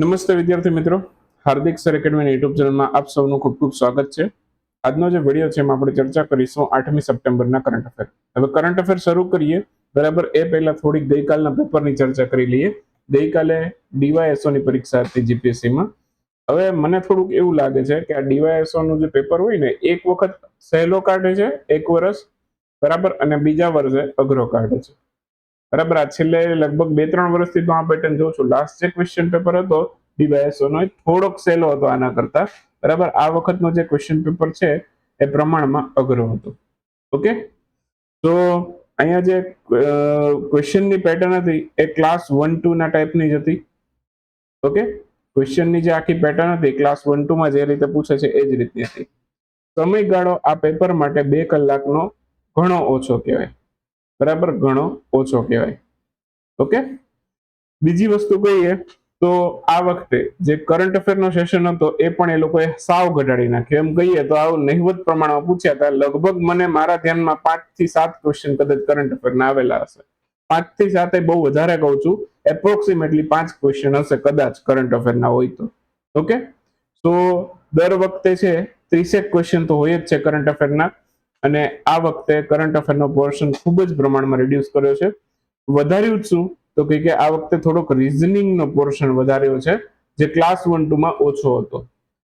નમસ્તે વિદ્યાર્થી મિત્રો. હાર્દિક સર એકેડમી યુટ્યુબ ચેનલમાં આપ સૌનું ખૂબ ખૂબ સ્વાગત છે. આજનો જે વીડિયો છે એમાં આપણે ચર્ચા કરીશું આઠમી સપ્ટેમ્બરના કરંટ અફેર હવે કરંટ અફેર શરૂ કરીએ. બરાબર, એ પહેલા થોડીક ગઈકાલના પેપરની ચર્ચા કરી લઈએ. ગઈકાલે ડીવાયએસઓની પરીક્ષા હતી જીપીએસસીમાં હવે મને થોડુંક એવું લાગે છે કે આ ડીવાયએસઓનું જે પેપર હોય ને, એક વખત સહેલો કાઢે છે, એક વર્ષ બરાબર, અને બીજા વર્ષે અઘરો કાઢે છે. બરાબર? આ છેલ્લે લગભગ બે ત્રણ વર્ષથી તો આ પેટર્ન જોઉં છું. લાસ્ટ જે ક્વેશ્ચન પેપર હતો ડીવાયએસઓ નો એ થોડોક સહેલો હતો આના કરતા. બરાબર? આ વખતનો જે ક્વેશ્ચન પેપર છે, એ પ્રમાણમાં અઘરો હતો. ઓકે? તો અહીંયા જે ક્વેશ્ચનની પેટર્ન હતી, એ ક્લાસ વન ટુ ના ટાઈપની જ હતી. ઓકે? ક્વેશ્ચનની જે આખી પેટર્ન હતી ક્લાસ વન ટુ માં જે રીતે પૂછે છે, એ જ રીતની હતી. સમયગાળો આ પેપર માટે બે કલાકનો ઘણો ઓછો કહેવાય. બરાબર? ઘણો ઓછો કહેવાય. ઓકે? બીજી વસ્તુ કહીએ, તો આ વખતે જે કરંટ અફેરનો સેશન હતો, એ પણ એ લોકોએ સાવ ઘટાડી નાખ્યો. એમ કહીએ તો આવું નહિવત પ્રમાણમાં પૂછ્યા હતા, લગભગ મને મારા ધ્યાનમાં પાંચથી સાત ક્વેશ્ચન કદાચ કરંટ અફેર ના આવેલા હશે. પાંચથી સાત બહુ વધારે કહું છું એપ્રોક્સિમેટલી પાંચ ક્વેશ્ચન હશે કદાચ કરંટ અફેરના હોય તો. ઓકે? તો દર વખતે છે, ત્રીસેક ક્વેશ્ચન તો હોય જ છે કરંટ અફેરના અને આ વખતે કરંટ અફેરનો પોર્શન ખૂબ જ પ્રમાણમાં રિડ્યુસ કર્યો છે. વધાર્યું શું તો કે આ વખતે થોડોક રિઝનિંગનો પોર્શન વધાર્યો છે, જે ક્લાસ વન ટુમાં ઓછો હતો.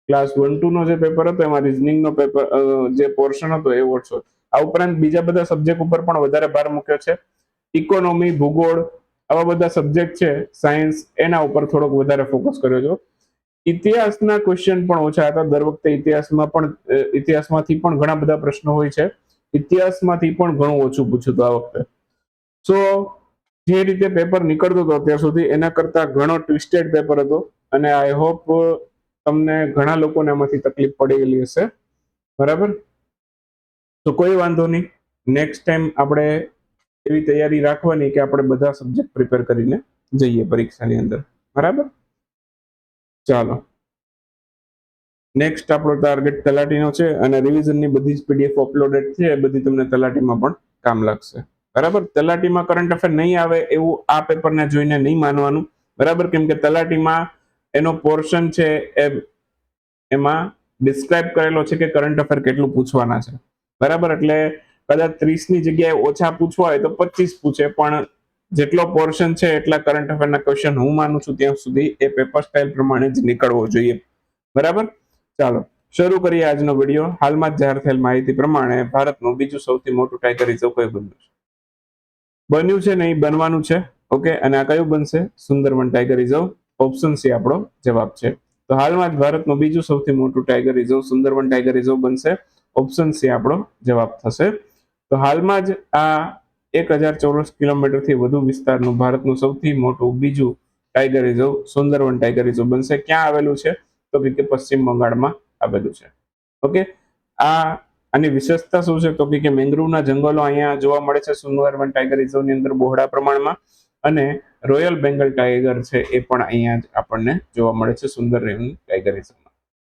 ક્લાસ વન ટુનો જે પેપર હતો, એમાં રિઝનિંગનો પેપર જે પોર્શન હતો એ ઓછો. આ ઉપરાંત બીજા બધા સબ્જેક્ટ ઉપર પણ વધારે ભાર મૂક્યો છે. ઇકોનોમી ભૂગોળ, આવા બધા સબ્જેક્ટ છે સાયન્સ એના ઉપર થોડોક વધારે ફોકસ કર્યો છે. ઇતિહાસના ક્વેશ્ચન પણ ઓછા હતા. દર વખતે ઇતિહાસમાં પણ ઇતિહાસમાંથી પણ ઘણા બધા પ્રશ્નો હોય છે. ઇતિહાસમાંથી પણ ઘણું ઓછું પૂછ્યું આ વખતે. સો જે રીતે પેપર નીકળતો હતો અત્યાર સુધી, એના કરતા ઘણો ટ્વિસ્ટેડ પેપર હતો. અને આઈ હોપ તમને ઘણા લોકોને એમાંથી તકલીફ પડી ગયેલી હશે. બરાબર? તો કોઈ વાંધો નહીં. નેક્સ્ટ ટાઈમ આપણે એવી તૈયારી રાખવાની કે આપણે બધા સબ્જેક્ટ પ્રિપેર કરીને જઈએ પરીક્ષાની અંદર. બરાબર? ચાલો. નેક્સ્ટ આપણો ટાર્ગેટ તલાટીનો છે અને રિવિઝનની બધી જ પીડીએફ અપલોડેડ છે, એ બધી તમને તલાટીમાં પણ કામ લાગશે. બરાબર? તલાટીમાં કરંટ અફેર નહીં આવે એવું આ પેપરને જોઈને નહીં માનવાનું. બરાબર? કેમ કે તલાટીમાં એનો પોર્શન છે એ એમાં ડિસ્ક્રાઇબ કરેલો છે કે કરંટ અફેર કેટલું પૂછવાના છે. બરાબર? એટલે કદાચ ત્રીસની જગ્યાએ ઓછા પૂછવા હોય તો પચીસ પૂછે, પણ જેટલો પોર્શન છે, એટલા કરંટ અફેરના ક્વેશ્ચન હું માનું છું ત્યાં સુધી એ પેપર સ્ટાઇલ પ્રમાણે જ નીકળવો જોઈએ. બરાબર? ચાલો, શરૂ કરીએ આજનો વીડિયો હાલમાં જાહેર થયેલ માહિતી પ્રમાણે ભારતનું બીજું સૌથી મોટું ટાઈગર રિઝર્વ કયું બન્યું છે? બન્યું છે નહીં બનવાનું છે. ઓકે, અને આ કયું બનશે? Sundarban tiger reserve option C આપણો જવાબ છે. તો હાલમાં જ ભારતનું બીજું સૌથી મોટું tiger reserve Sundarban tiger reserve બનશે. ઓપ્શન સી આપણો જવાબ થશે. તો હાલમાં જ આ એક હજાર ચોરસ કિલોમીટરથી વધુ વિસ્તારનું ભારતનું સૌથી મોટું બીજું tiger reserve, Sundarban tiger reserve બનશે. ક્યાં આવેલું છે? તો કે પશ્ચિમ બંગાળમાં આવેલું છે. ઓકે? આ આની વિશેષતા શું છે? તો કે મેંગ્રુવના જંગલો અહીંયા જોવા મળે છે સુંદરવન ટાઈગર રિઝર્વની અંદર બહોળા પ્રમાણમાં. અને રોયલ બેંગલ ટાઈગર છે એ પણ અહીંયા જ આપણને જોવા મળે છે સુંદર ટાઈગર રિઝર્વમાં.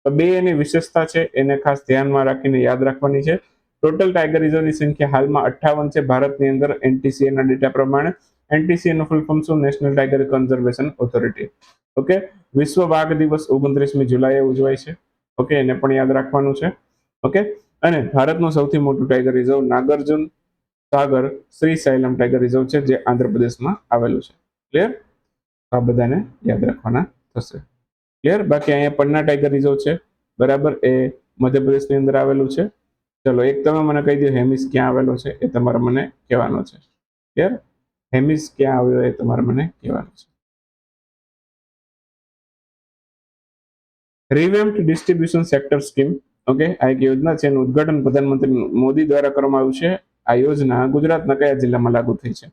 તો બે એની વિશેષતા છે, એને ખાસ ધ્યાનમાં રાખીને યાદ રાખવાની છે. ટોટલ ટાઈગર રિઝર્વની સંખ્યા હાલમાં અઠ્ઠાવન છે. ભારતની અંદર એનટીસીએના ડેટા પ્રમાણે એનટીસીએનું ફૂલ ફોર્મ શું? National tiger conservation authority okay વિશ્વ વાઘ દિવસ ઓગણત્રીસમી જુલાઈએ ઉજવાય છે. ઓકે એને પણ યાદ રાખવાનું છે. ઓકે અને ભારતનું સૌથી મોટું tiger reserve Nagarjuna Sagar Srisailam tiger reserve છે, જે આંધ્રપ્રદેશમાં આવેલું છે. ક્લિયર આ બધાને યાદ રાખવાના થશે. ક્લિયર બાકી અહીંયા પન્ના ટાઈગર રિઝર્વ છે. બરાબર? એ મધ્યપ્રદેશની અંદર આવેલું છે. ચલો, એક તમે મને કહી દો, હેમિસ ક્યાં આવેલો છે એ તમારે મને કહેવાનો છે. ક્લિયર હેમિસ ક્યાં આવ્યો એ તમારે મને કહેવાનું છે. Revamped distribution sector scheme okay આ એક યોજના છે, એનું ઉદઘાટન પ્રધાનમંત્રી મોદી દ્વારા કરવામાં આવ્યું છે. આ યોજના ગુજરાતના કયા જિલ્લામાં લાગુ થઈ છે?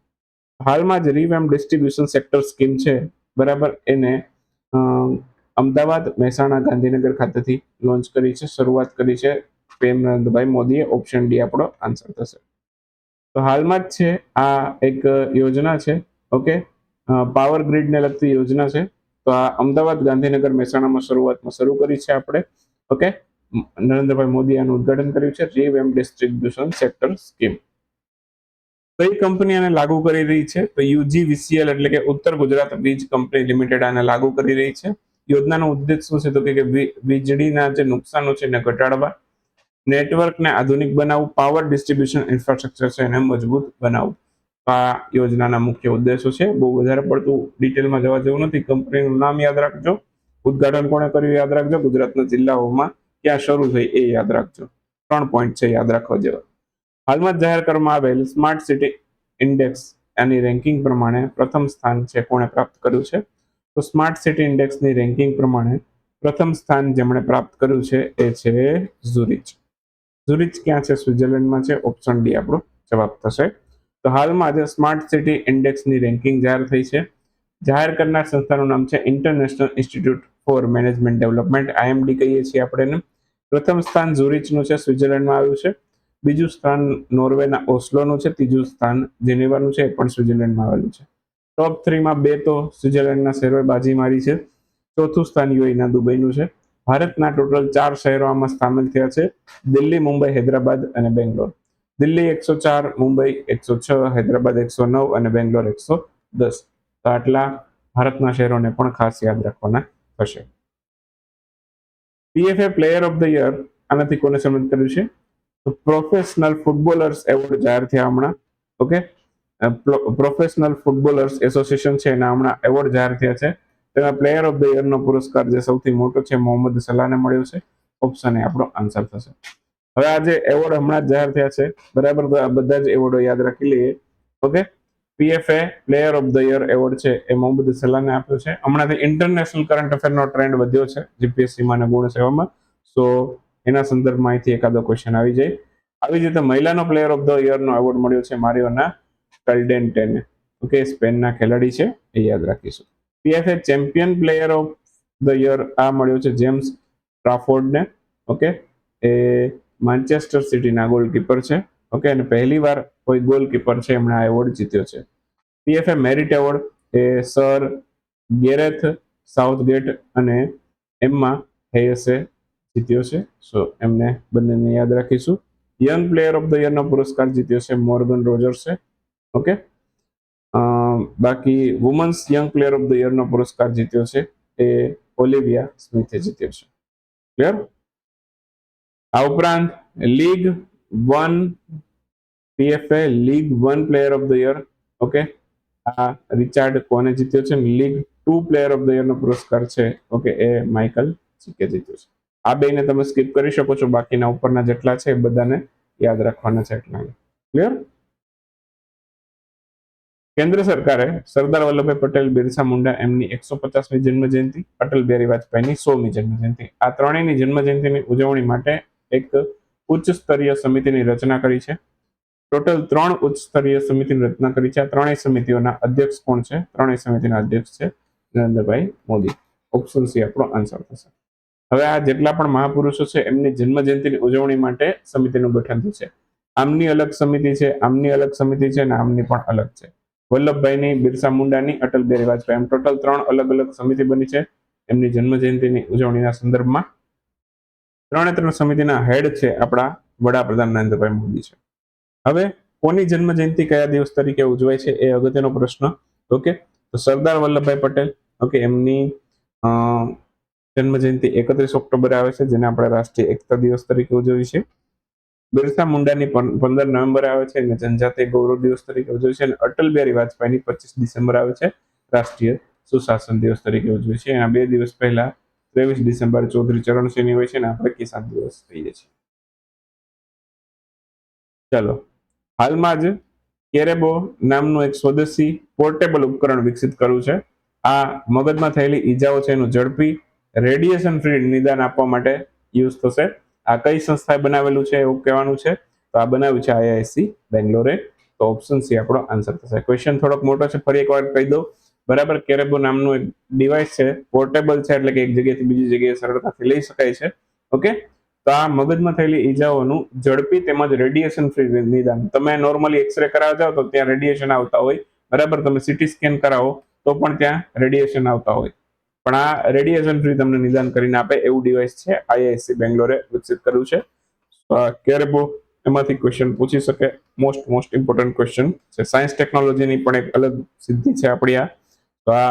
હાલમાં જ રિવેમ્પ ડિસ્ટ્રીબ્યુશન સેક્ટર સ્કીમ છે, બરાબર, એને અમદાવાદ મહેસાણા ગાંધીનગર ખાતેથી લોન્ચ કરી છે, શરૂઆત કરી છે. પીએમ નરેન્દ્રભાઈ મોદીએ ઓપ્શન ડી આપણો આન્સર થશે. તો હાલમાં જ છે, આ એક યોજના છે ઓકે પાવર ગ્રીડને લગતી યોજના છે. તો આ અમદાવાદ ગાંધીનગર મહેસાણામાં શરૂઆતમાં શરૂ કરી છે આપણે ઓકે નરેન્દ્રભાઈ મોદીએ આનું ઉદઘાટન કર્યું છે રીવેમ ડિસ્ટ્રીબ્યુશન સેક્ટર સ્કીમ કઈ કંપની આને લાગુ કરી રહી છે, તો યુજીવીસીએલ એટલે કે ઉત્તર ગુજરાત વીજ કંપની લિમિટેડ આને લાગુ કરી રહી છે. યોજનાનો ઉદ્દેશ શું છે? તો કે વીજળીના જે નુકસાનો છે એને ઘટાડવા નેટવર્કને આધુનિક બનાવવું પાવર ડિસ્ટ્રીબ્યુશન ઇન્ફ્રાસ્ટ્રક્ચર છે એને મજબૂત બનાવવું આ યોજનાના મુખ્ય ઉદ્દેશો છે. બહુ વધારે પડતું ડિટેલમાં જવા જેવું નથી. કંપનીનું નામ યાદ રાખજો. ઉદઘાટન કોણે કર્યું યાદ રાખજો. ગુજરાતના જિલ્લાઓમાં ક્યાં શરૂ થઈ એ યાદ રાખજો. ત્રણ પોઈન્ટ છે યાદ રાખવા જેવા. હાલમાં જાહેર કરવામાં આવેલ સ્માર્ટ સિટી ઇન્ડેક્સ એની રેન્કિંગ પ્રમાણે પ્રથમ સ્થાન છે કોણે પ્રાપ્ત કર્યું છે. તો સ્માર્ટ સિટી ઇન્ડેક્સની રેન્કિંગ પ્રમાણે પ્રથમ સ્થાન જેમણે પ્રાપ્ત કર્યું છે એ છે ઝુરિચ ઝુરિચ ક્યાં છે? સ્વિટ્ઝરલેન્ડમાં છે. ઓપ્શન ડી આપણો જવાબ થશે. તો હાલમાં આજે સ્માર્ટ સિટી ઇન્ડેક્સની રેન્કિંગ જાહેર થઈ છે. જાહેર કરનાર સંસ્થાનું નામ છે international institute for management development IMD કહીએ છીએ આપણે એને. પ્રથમ સ્થાન ઝુરિચનું છે સ્વિટરલેન્ડમાં આવ્યું છે. બીજું સ્થાન નોર્વેના ઓસ્લોનું છે. ત્રીજું સ્થાન જેનેવાનું છે, એ પણ સ્વિટ્ઝરલેન્ડમાં આવેલું છે. ટોપ થ્રીમાં બે તો સ્વિટરલેન્ડના શહેરોએ બાજી મારી છે. ચોથું સ્થાન યુએના દુબઈનું છે. ભારતના ટોટલ ચાર શહેરો આમાં સામેલ થયા છે. દિલ્હી, મુંબઈ, હૈદરાબાદ અને બેંગ્લોર. દિલ્હી એકસો ચાર, મુંબઈ એકસો છ, હૈદરાબાદ એકસો નવ અને બેંગ્લોર એકસો દસ. તો આટલા ભારતના શહેરોને પણ ખાસ યાદ રાખવાના થશે. PFA player of the year આનાથી કોને સન્માનિત કર્યું છે? તો પ્રોફેશનલ ફૂટબોલર્સ એવોર્ડ જાહેર થયા હમણાં. ઓકે પ્રોફેશનલ ફૂટબોલર્સ એસોસિએશન છે એના હમણાં એવોર્ડ જાહેર થયા છે. તેમાં પ્લેયર ઓફ ધ યરનો પુરસ્કાર જે સૌથી મોટો છે, મોહમ્મદ સલાહને મળ્યો છે. ઓપ્શન એ આપણો આન્સર થશે. હવે આ જે એવોર્ડ હમણાં જ જાહેર થયા છે, બરાબર? બધા જ એવોર્ડો યાદ રાખી લઈએ. Okay PFA player of the year award છે, એ મોહમ્મદ સલાહને આપ્યો છે. હમણાંથી ઇન્ટરનેશનલ કરંટ અફેરનો ટ્રેન્ડ વધ્યો છે જીપીએસસીમાં અને ગુણ સેવામાં. સો એના સંદર્ભમાં અહીંથી એકાદો ક્વેશ્ચન આવી જાય. આવી જ રીતે મહિલાનો પ્લેયર ઓફ ધ યરનો એવોર્ડ મળ્યો છે મારિયોના કલ્ડેન્ટેને ઓકે સ્પેનના ખેલાડી છે, એ યાદ રાખીશું. PFA champion player of the year આ મળ્યો છે જેમ્સ ટ્રાફોર્ડને ઓકે એ માન્ચેસ્ટર સિટીના ગોલકીપર છે ઓકે અને પહેલી વાર કોઈ ગોલકીપર છે એમણે આ એવોર્ડ જીત્યો છે. પીએફએ મેરિટ એવોર્ડ એ સર ગેરેથ સાઉથગેટ અને એમમાં હેયસે જીત્યો છે. સો એમને બંનેને યાદ રાખીશું. યંગ પ્લેયર ઓફ ધ યરનો પુરસ્કાર જીત્યો છે મોર્ગન રોજર્સે ઓકે બાકી women's young player of the યરનો પુરસ્કાર જીત્યો છે એ ઓલિવિયા સ્મિથે જીત્યો છે. ક્લિયર આ ઉપરાંત league one PFA league one player of the year okay આ રિચાર્ડ કોને જીત્યો છે? League two player of the યરનો પુરસ્કાર છે ઓકે એ માઇકલ ચીકે જીત્યો છે. આ બેને તમે સ્કીપ કરી શકો છો. બાકીના ઉપરના જેટલા છે એ બધાને યાદ રાખવાના છે એટલા. ક્લિયર કેન્દ્ર સરકારે સરદાર વલ્લભભાઈ પટેલ, બિરસા મુંડા એમની એકસો પચાસમી જન્મ જયંતિ અટલ બિહારી વાજપેયીની સોમી જન્મ જયંતિ આ ત્રણેયની જન્મ જયંતિની ઉજવણી માટે એક ઉચ્ચ સ્તરીય સમિતિની રચના કરી છે. ટોટલ ત્રણ ઉચ્ચ સ્તરીય સમિતિની રચના કરી છે. આ ત્રણેય સમિતિઓના અધ્યક્ષ કોણ છે? ત્રણેય સમિતિના અધ્યક્ષ છે નરેન્દ્રભાઈ મોદી. ઓપ્શન સી આપણો આન્સર થશે. હવે આ જેટલા પણ મહાપુરુષો છે, એમની જન્મ જયંતિની ઉજવણી માટે સમિતિનું ગઠન છે આમની અલગ સમિતિ છે, આમની અલગ સમિતિ છે અને આમની પણ અલગ છે. વલ્લભભાઈની, બિરસા મુંડાની, અટલ બિહારી વાજપેયી એમ ટોટલ ત્રણ અલગ અલગ સમિતિ બની છે. એમની જન્મ જયંતિની ઉજવણીના સંદર્ભમાં ત્રણે ત્રણ સમિતિના હેડ છે આપણા વડાપ્રધાન નરેન્દ્રભાઈ મોદી છે. હવે કોની જન્મ જયંતિ કયા દિવસ તરીકે ઉજવાય છે એ અગત્યનો પ્રશ્ન. ઓકે, તો સરદાર વલ્લભભાઈ પટેલ, ઓકે, એમની જન્મ જયંતિ એકત્રીસ ઓક્ટોબરે આવે છે, જેને આપણે રાષ્ટ્રીય એકતા દિવસ તરીકે ઉજવીએ છીએ. બિરસા મુંડાની પંદર નવેમ્બર આવે છે અને જનજાતિ ગૌરવ દિવસ તરીકે ઉજવે છે અને અટલ બિહારી વાજપેયીની પચીસ ડિસેમ્બર આવે છે. રાષ્ટ્રીય સુશાસન દિવસ તરીકે ઉજવે છે એના બે દિવસ પહેલા ત્રેવીસ ડિસેમ્બર ચૌધરી ચરણસિંહની હોય છે અને આપણે કિસાન દિવસ કહીએ છીએ. ચાલો. હાલમાં જ કેરેબો નામનું એક સ્વદેશી પોર્ટેબલ ઉપકરણ વિકસિત કર્યું છે. આ મગજમાં થયેલી ઈજાઓ છે એનું ઝડપી રેડિયેશન ફ્રી નિદાન આપવા માટે યુઝ થશે. આ કઈ સંસ્થાએ બનાવેલું છે એવું કહેવાનું છે? તો આ બનાવ્યું છે આઈઆઈસી બેંગ્લોરે. તો ઓપ્શન સી આપણો આન્સર થશે. ક્વેશ્ચન થોડોક મોટો છે, ફરી એકવાર કહી દઉં. બરાબર કેરેબો નામનું એક ડિવાઇસ છે. પોર્ટેબલ છે એટલે કે એક જગ્યાએથી બીજી જગ્યાએ સરળતાથી લઈ શકાય છે. ઓકે તો આ મગજમાં થયેલી ઈજાઓનું ઝડપી તેમજ રેડિયેશન ફ્રી નિદાન. તમે નોર્મલી એક્સરે કરાવવા જાઓ તો ત્યાં રેડિયેશન આવતા હોય. બરાબર, તમે સીટી સ્કેન કરાવો તો પણ ત્યાં રેડિયેશન આવતા હોય. પણ આ રેડિયેશન ફ્રી તમને નિદાન કરીને આપે એવું ડિવાઇસ છે આઈઆઈસી બેંગ્લોરે વિકસિત કર્યું છે. કેરેબો એમાંથી ક્વેશ્ચન પૂછી શકે? મોસ્ટ મોસ્ટ ઇમ્પોર્ટન્ટ ક્વેશ્ચન છે. સાયન્સ ટેકનોલોજીની પણ એક અલગ સિદ્ધિ છે આપણી આ. તો આ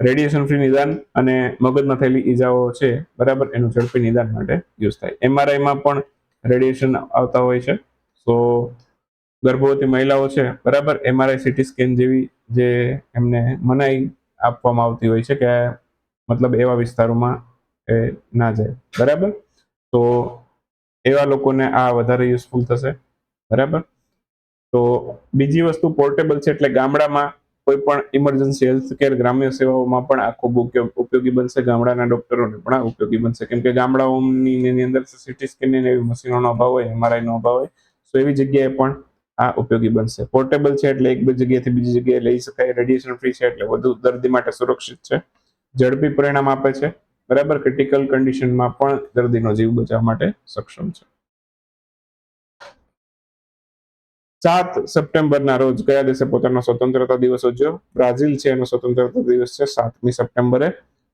રેડિયેશન ફ્રી નિદાન અને મગજમાં થયેલી ઈજાઓ છે, બરાબર? એનું ઝડપી નિદાન માટે યુઝ થાય. એમઆરઆઈમાં પણ રેડિયેશન આવતા હોય છે. તો ગર્ભવતી મહિલાઓ છે, બરાબર? એમઆરઆઈ સીટી સ્કેન જેવી જે એમને મનાઈ આપવામાં આવતી હોય છે કે મતલબ એવા વિસ્તારોમાં એ ના જાય. બરાબર? તો એવા લોકોને આ વધારે યુઝફુલ થશે. બરાબર? તો બીજી વસ્તુ પોર્ટેબલ છે એટલે ગામડામાં કોઈ પણ ઇમરજન્સી હેલ્થ કેર ગ્રામ્ય સેવાઓમાં પણ આ ખૂબ ઉપયોગી બનશે. ગામડાના ડોક્ટરોને પણ આ ઉપયોગી બનશે. કેમ કે ગામડાઓની અંદર સીટી સ્કેનની એવી મશીનોનો અભાવ હોય એમઆરઆઈનો અભાવ હોય, તો એવી જગ્યાએ પણ આ ઉપયોગી બનશે. પોર્ટેબલ છે એટલે એક બે જગ્યાએથી બીજી જગ્યાએ લઈ શકાય. રેડિયેશન ફ્રી છે એટલે વધુ દર્દી માટે સુરક્ષિત છે. ઝડપી પરિણામ આપે છે. બરાબર? ક્રિટિકલ કન્ડિશનમાં પણ દર્દીનો જીવ બચાવવા માટે સક્ષમ છે. સાત સપ્ટેમ્બરના રોજ કયા દેશે પોતાનો સ્વતંત્રતા દિવસ ઉજવ્યો? બ્રાઝિલ છે, એનો સ્વતંત્રતા દિવસ છે સાતમી સપ્ટેમ્બરે.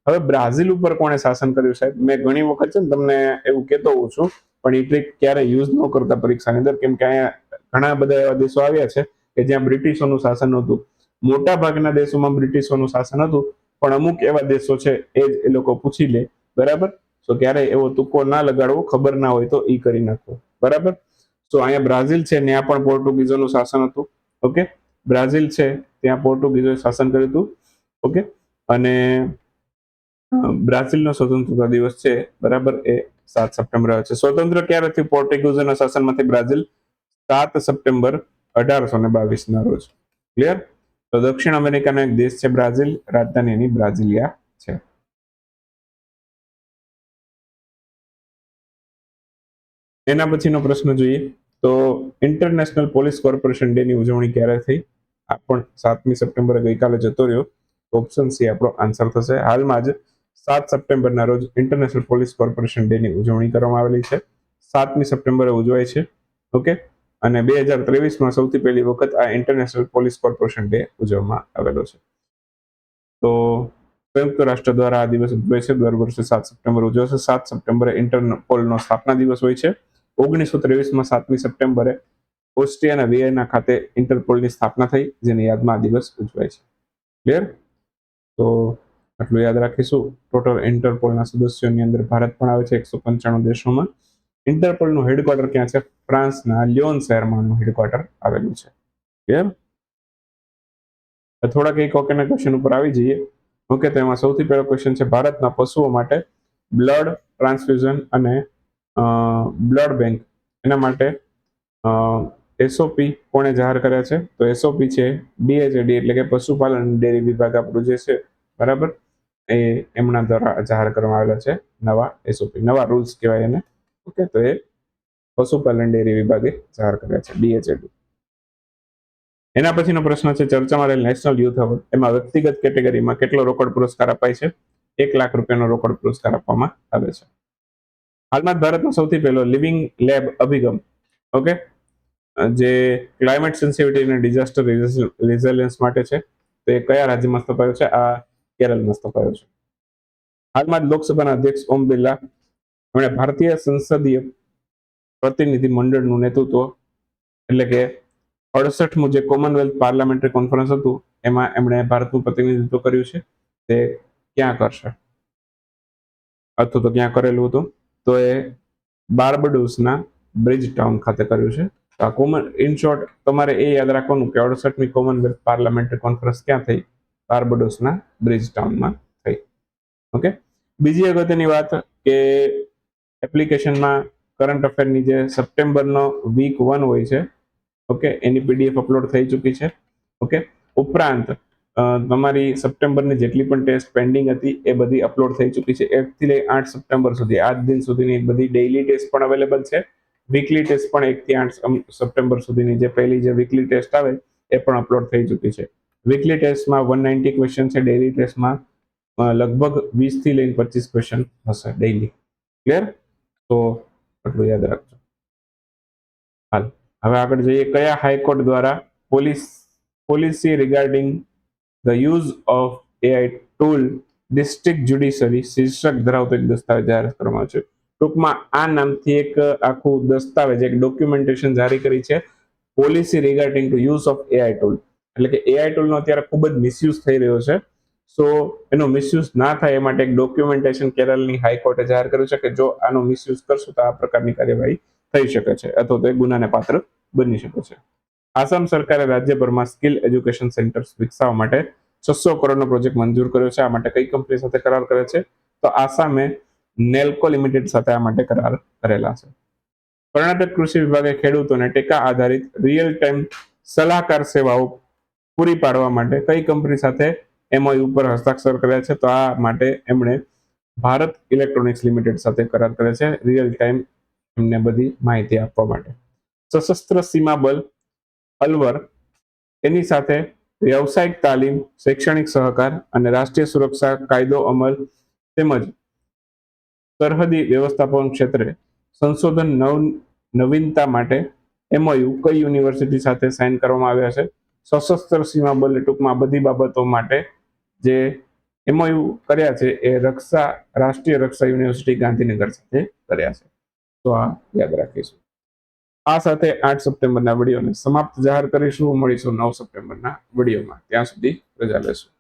હવે બ્રાઝિલ ઉપર કોણે શાસન કર્યું સાહેબ? મેં ઘણી વખત છે ને તમને એવું કહેતો હોઉં છું, પણ એ ટ્રીક ક્યારે યુઝ ન કરતા પરીક્ષાની અંદર, કેમ કે અહીંયા ઘણા બધા એવા દેશો આવ્યા છે કે જ્યાં બ્રિટિશોનું શાસન હતું. મોટા ભાગના દેશોમાં બ્રિટિશોનું શાસન હતું પણ અમુક એવા દેશો છે, એ જ એ લોકો પૂછી લે, બરાબર? તો ક્યારે એવો તુક્કો ના લગાડવો, ખબર ના હોય તો એ કરી નાખો, બરાબર? તો અહીંયા બ્રાઝિલ છે, ત્યાં પણ પોર્ટુગીઝોનું શાસન હતું ઓકે બ્રાઝિલ છે, ત્યાં પોર્ટુગીઝોએ શાસન કર્યું હતું ઓકે અને બ્રાઝિલનો સ્વતંત્રતા દિવસ છે, બરાબર? એ સાત સપ્ટેમ્બર આવે છે. સ્વતંત્ર ક્યારે થયું? પોર્ટુગીઝોના શાસનમાંથી બ્રાઝિલ સાત સપ્ટેમ્બર અઢારસો ને બાવીસ ના રોજ. ક્લિયર તો દક્ષિણ અમેરિકાનો એક દેશ છે બ્રાઝિલ. રાજધાની એની બ્રાઝિલિયા છે. એના પછીનો પ્રશ્ન જોઈએ તો ઇન્ટરનેશનલ પોલીસ કોર્પોરેશન ડે ની ઉજવણી ક્યારે થઈ? આ પણ સાતમી સપ્ટેમ્બરે ગઈકાલે જતો રહ્યો. ઓપ્શન સી આપણો આન્સર થશે. હાલમાં જ સાત સપ્ટેમ્બરના રોજ ઇન્ટરનેશનલ પોલીસ કોર્પોરેશન ડે ની ઉજવણી કરવામાં આવેલી છે. સાતમી સપ્ટેમ્બરે ઉજવાય છે. ઓકે? અને બે હજાર ત્રેવીસમાં સૌથી પહેલી વખત આ ઇન્ટરનેશનલ પોલીસ કોર્પોરેશન ડે ઉજવવામાં આવેલો છે. તો સંયુક્ત રાષ્ટ્ર દ્વારા આ દિવસ ઉજવાય છે. દર વર્ષે સાત સપ્ટેમ્બર ઉજવાશે સાત સપ્ટેમ્બરે ઇન્ટરપોલનો સ્થાપના દિવસ હોય છે. ઓગણીસો ત્રેવીસમાં સાતમી સપ્ટેમ્બરે ઓસ્ટ્રિયાના વિયેના ખાતે ઇન્ટરપોલની સ્થાપના થઈ, જેની યાદમાં આ દિવસ ઉજવાય છે. ક્લિયર તો આટલું યાદ રાખીશું. ટોટલ ઇન્ટરપોલના સદસ્યોની અંદર ભારત પણ આવે છે એકસો પંચાણું દેશોમાં. ઇન્ટરપોલનું હેડક્વાર્ટર ક્યાં છે? ફ્રાન્સના લિયોન શહેરમાં હેડક્વાર્ટર આવેલું છે. ક્લિયર થોડાક એક ઓકેના ક્વેશ્ચન ઉપર આવી જઈએ. ઓકે તો એમાં સૌથી પહેલો ક્વેશ્ચન છે, ભારતના પશુઓ માટે બ્લડ ટ્રાન્સફ્યુઝન અને બ્લડ બેંક એના માટે એસઓપી કોણે જાહેર કર્યા છે? તો એસઓપી છે ડીએચડી એટલે કે પશુપાલન ડેરી વિભાગ આપણું જે છે, બરાબર? એ એમના દ્વારા જાહેર કરવામાં આવેલા છે નવા એસઓપી નવા રૂલ્સ કહેવાય એને. ઓકે, તો એ પશુપાલન ડેરી વિભાગે જાહેર કર્યા છે ડીએચએડ એના પછીનો પ્રશ્ન છે, ચર્ચામાં રહેલ નેશનલ યુથ અવોર્ડ એમાં વ્યક્તિગત કેટેગરીમાં કેટલો રોકડ પુરસ્કાર અપાય છે? એક લાખ રૂપિયાનો રોકડ પુરસ્કાર આપવામાં આવે છે. હાલમાં ભારતનો સૌથી પહેલો લિવિંગ લેબ અભિગમ, ઓકે? જે ક્લાઇમેટ સેન્સિટિવિટી અને ડિઝાસ્ટર રિઝિલિયન્સ માટે છે. તો એ કયા રાજ્યમાં સ્થપાયો છે? આ કેરળમાં સ્થપાયો છે. હાલમાં જ લોકસભાના અધ્યક્ષ ઓમ બિરલા એમણે ભારતીય સંસદીય પ્રતિનિધિ મંડળનું નેતૃત્વ એટલે કે અડસઠમું જે કોમનવેલ્થ પાર્લામેન્ટરી કોન્ફરન્સ હતું, એમાં એમણે ભારતનું પ્રતિનિધિત્વ કર્યું છે. તે ક્યાં કરશે? અથવા તો ક્યાં કરેલું હતું? તો એ બાર્બડોસના બ્રિજ ટાઉન ખાતે કર્યું છે. તો આ કોમન ઇન શોર્ટ તમારે એ યાદ રાખવાનું કે અડસઠમી કોમનવેલ્થ પાર્લામેન્ટરી કોન્ફરન્સ ક્યાં થઈ? બાર્બડોસના બ્રિજ ટાઉનમાં થઈ. ઓકે? બીજી અગત્યની વાત કે એપ્લિકેશનમાં કરંટ અફેરની જે સપ્ટેમ્બરનો વીક વન હોય છે ઓકે એની પીડીએફ અપલોડ થઈ ચૂકી છે ઓકે ઉપરાંત તમારી સપ્ટેમ્બરની જેટલી પણ ટેસ્ટ પેન્ડિંગ હતી, એ બધી અપલોડ થઈ ચૂકી છે. એકથી લઈ આઠ સપ્ટેમ્બર સુધી, આજ દિન સુધીની બધી ડેઇલી ટેસ્ટ પણ અવેલેબલ છે. વીકલી ટેસ્ટ પણ એકથી આઠ સપ્ટેમ્બર સુધીની જે પહેલી જે વીકલી ટેસ્ટ આવે, એ પણ અપલોડ થઈ ચૂકી છે. વીકલી ટેસ્ટમાં વન નાઇન્ટી ક્વેશ્ચન છે ડેઇલી ટેસ્ટમાં લગભગ વીસથી લઈને પચીસ ક્વેશ્ચન હશે ડેઇલી ક્લિયર તો આટલું યાદ રાખજો. હાલ, હવે આગળ જઈએ કયા હાઈકોર્ટ દ્વારા police, policy regarding the use of AI tool district judiciary શીર્ષક ધરાવતો એક દસ્તાવેજ જાહેર કરવામાં છે. ટૂંકમાં આ નામથી એક આખું દસ્તાવેજ, એક ડોક્યુમેન્ટેશન જારી કરી છે policy regarding to use of AI tool. એટલે કે એઆઈ ટૂલનો અત્યારે ખૂબ જ મિસયુઝ થઈ રહ્યો છે. સો એનો મિસયુઝ ના થાય એ માટે એક ડોક્યુમેન્ટેશન કેરળની હાઈકોર્ટે જાહેર કર્યું છે કે જો આનો મિસયુઝ કરશો તો આ પ્રકારની કાર્યવાહી થઈ શકે છે અથવા તો એ ગુનાને પાત્ર બની શકે છે. આસામ સરકારે રાજ્યભરમાં સ્કિલ એજ્યુકેશન સેન્ટર્સ વિકસાવવા માટે છસો કરોડનો પ્રોજેક્ટ મંજૂર કર્યો છે. આ માટે કઈ કંપની સાથે કરાર કરે છે? તો આસામે નેલ્કો લિમિટેડ સાથે આ માટે કરાર કરેલા છે. કર્ણાટક કૃષિ વિભાગે ખેડૂતોને ટેકા આધારિત રિયલ ટાઈમ સલાહકાર સેવાઓ પૂરી પાડવા માટે કઈ કંપની સાથે એમઓયુ ઉપર હસ્તાક્ષર કર્યા છે. તો આ માટે એમણે ભારત ઇલેક્ટ્રોનિક્સ લિમિટેડ સાથે કરાર કરે છે રિયલ ટાઈમ એમને બધી માહિતી આપવા માટે. સશસ્ત્ર સીમા બલ અલવર એની સાથે વ્યવસાયિક તાલીમ, શૈક્ષણિક સહકાર અને રાષ્ટ્રીય સુરક્ષા કાયદો અમલ તેમજ સરહદી વ્યવસ્થાપન ક્ષેત્રે સંશોધન નવ નવીનતા માટે એમઓયુ કઈ યુનિવર્સિટી સાથે સાઇન કરવામાં આવ્યા છે. સશસ્ત્ર સીમા બલ ટૂંકમાં બધી બાબતો માટે જે એમઓયુ કર્યા છે, એ રક્ષા, રાષ્ટ્રીય રક્ષા યુનિવર્સિટી ગાંધીનગર સાથે કર્યા છે. તો આ યાદ રાખીશું. આ સાથે આઠ સપ્ટેમ્બરના વિડીયોને સમાપ્ત જાહેર કરીશું. મળીશું નવ સપ્ટેમ્બરના વિડીયોમાં. ત્યાં સુધી રજા લેશું.